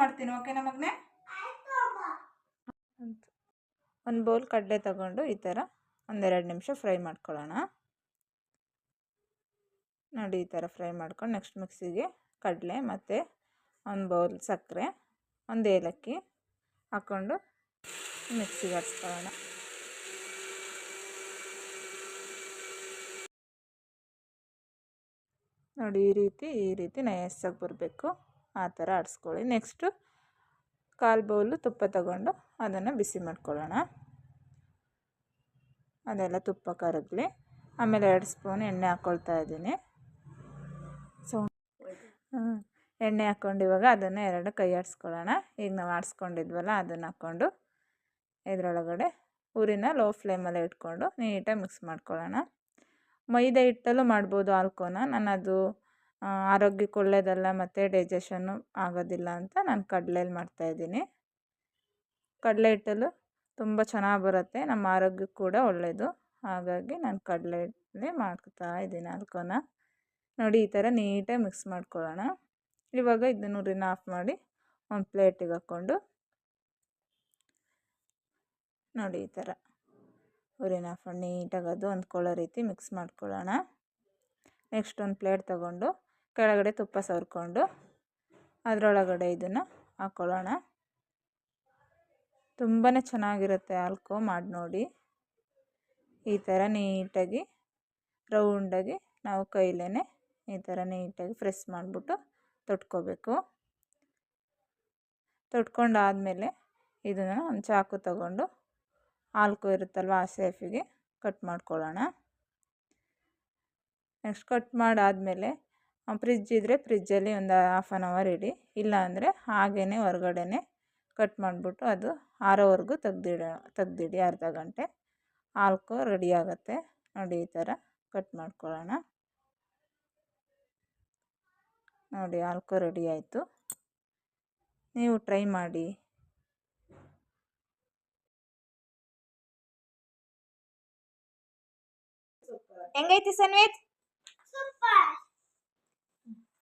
ಮಾಡ್ತೀನಿ ಓಕೆ ಒಂದು ಬೌಲ್ ಕಡಲೆ ತಗೊಂಡು ಈ ಥರ ಒಂದೆರಡು ನಿಮಿಷ ಫ್ರೈ ಮಾಡ್ಕೊಳ್ಳೋಣ. ನೋಡಿ ಈ ಥರ ಫ್ರೈ ಮಾಡ್ಕೊಂಡು ನೆಕ್ಸ್ಟ್ ಮಿಕ್ಸಿಗೆ ಕಡಲೆ ಮತ್ತು ಒಂದು ಬೌಲ್ ಸಕ್ಕರೆ, ಒಂದು ಏಲಕ್ಕಿ ಹಾಕ್ಕೊಂಡು ಮಿಕ್ಸಿಗೆ ಆಡಿಸ್ಕೊಳ್ಳೋಣ ನೋಡಿ ಈ ರೀತಿ ಈ ರೀತಿ ನಯಸ್ಸಾಗಿ ಬರಬೇಕು. ಆ ಥರ ಆಡಿಸ್ಕೊಳ್ಳಿ. ನೆಕ್ಸ್ಟು ಕಾಲು ಬೌಲು ತುಪ್ಪ ತಗೊಂಡು ಅದನ್ನು ಬಿಸಿ ಮಾಡ್ಕೊಳ್ಳೋಣ. ಅದೆಲ್ಲ ತುಪ್ಪ ಕರಗಲಿ. ಆಮೇಲೆ ಎರಡು ಸ್ಪೂನ್ ಎಣ್ಣೆ ಹಾಕ್ಕೊಳ್ತಾ ಇದ್ದೀನಿ. ಸೊ ಎಣ್ಣೆ ಹಾಕ್ಕೊಂಡು ಇವಾಗ ಅದನ್ನು ಎರಡು ಕೈ ಆಡಿಸ್ಕೊಳ್ಳೋಣ. ಈಗ ನಾವು ಆಡಿಸ್ಕೊಂಡಿದ್ವಲ್ಲ, ಅದನ್ನು ಹಾಕ್ಕೊಂಡು ಇದರೊಳಗಡೆ, ಊರಿನ ಲೋ ಫ್ಲೇಮಲ್ಲಿ ಇಟ್ಕೊಂಡು ನೀಟಾಗಿ ಮಿಕ್ಸ್ ಮಾಡ್ಕೊಳ್ಳೋಣ. ಮೈದಾ ಹಿಟ್ಟಲ್ಲೂ ಮಾಡ್ಬೋದು ಆಲ್ಕೋನ. ನಾನು ಅದು ಆರೋಗ್ಯಕ್ಕೆ ಒಳ್ಳೆಯದಲ್ಲ ಮತ್ತು ಡೈಜೆಷನ್ನು ಆಗೋದಿಲ್ಲ ಅಂತ ನಾನು ಕಡಲೇಲಿ ಮಾಡ್ತಾಯಿದ್ದೀನಿ ಕಡಲೆ ಹಿಟ್ಟಲ್ಲೂ ತುಂಬ ಚೆನ್ನಾಗಿ ಬರುತ್ತೆ, ನಮ್ಮ ಆರೋಗ್ಯಕ್ಕೆ ಕೂಡ ಒಳ್ಳೆಯದು ಹಾಗಾಗಿ ನಾನು ಕಡಲೆ ಕಡಲೆಯಲ್ಲೇ ಮಾಡ್ತಾ ಇದ್ದೀನಿ ಆಲ್ಕೋನ. ನೋಡಿ, ಈ ಥರ ನೀಟಾಗಿ ಮಿಕ್ಸ್ ಮಾಡ್ಕೊಳ್ಳೋಣ. ಇವಾಗ ಇದನ್ನು ರಿನ್ ಆಫ್ ಮಾಡಿ ಒಂದು ಪ್ಲೇಟಿಗೆ ಹಾಕ್ಕೊಂಡು ನೋಡಿ ಈ ಥರ. ಮಾಡಿ ನೀಟಾಗಿ ಅದು ಹೊಂದ್ಕೊಳ್ಳೋ ರೀತಿ ಮಿಕ್ಸ್ ಮಾಡ್ಕೊಳ್ಳೋಣ. ನೆಕ್ಸ್ಟ್ ಒಂದು ಪ್ಲೇಟ್ ತಗೊಂಡು ಕೆಳಗಡೆ ತುಪ್ಪ ಸವರ್ಕೊಂಡು ಅದರೊಳಗಡೆ ಇದನ್ನು ಹಾಕ್ಕೊಳ್ಳೋಣ ತುಂಬಾ ಚೆನ್ನಾಗಿರುತ್ತೆ ಆಲ್ಕೋ ಮಾಡಿ ನೋಡಿ. ಈ ಥರ ನೀಟಾಗಿ ರೌಂಡಾಗಿ ನಾವು ಕೈಲೇ ಈ ಥರ ನೀಟಾಗಿ ಪ್ರೆಸ್ ಮಾಡಿಬಿಟ್ಟು ತೊಟ್ಕೋಬೇಕು. ತೊಟ್ಕೊಂಡಾದಮೇಲೆ ಇದನ್ನು ಒಂದು ಚಾಕು ತಗೊಂಡು ಆಲ್ಕೋ ಇರುತ್ತಲ್ವ ಆ ಸೇಫಿಗೆ ಕಟ್ ಮಾಡ್ಕೊಳ್ಳೋಣ. ನೆಕ್ಸ್ಟ್ ಕಟ್ ಮಾಡಾದಮೇಲೆ ಫ್ರಿಜ್ ಇದ್ದರೆ ಫ್ರಿಜ್ಜಲ್ಲಿ ಒಂದು ಹಾಫ್ ಆನ್ ಅವರ್ ಇಡಿ. ಇಲ್ಲ ಅಂದರೆ ಹಾಗೇ ಹೊರಗಡೆನೆ ಕಟ್ ಮಾಡಿಬಿಟ್ಟು ಅದು ಆರೋವರೆಗೂ ತೆಗ್ದಿಡ, ತೆಗ್ದಿಡಿ ಅರ್ಧ ಗಂಟೆ. ಆಲ್ಕೋ ರೆಡಿ ಆಗುತ್ತೆ. ನೋಡಿ ಈ ಥರ ಕಟ್ ಮಾಡ್ಕೊಳ್ಳೋಣ. ನೋಡಿ ಆಲ್ಕೋ ರೆಡಿ ಆಯಿತು. ನೀವು ಟ್ರೈ ಮಾಡಿ. ಹೆಂಗೈತಿ ಸನ್ವೇತ್?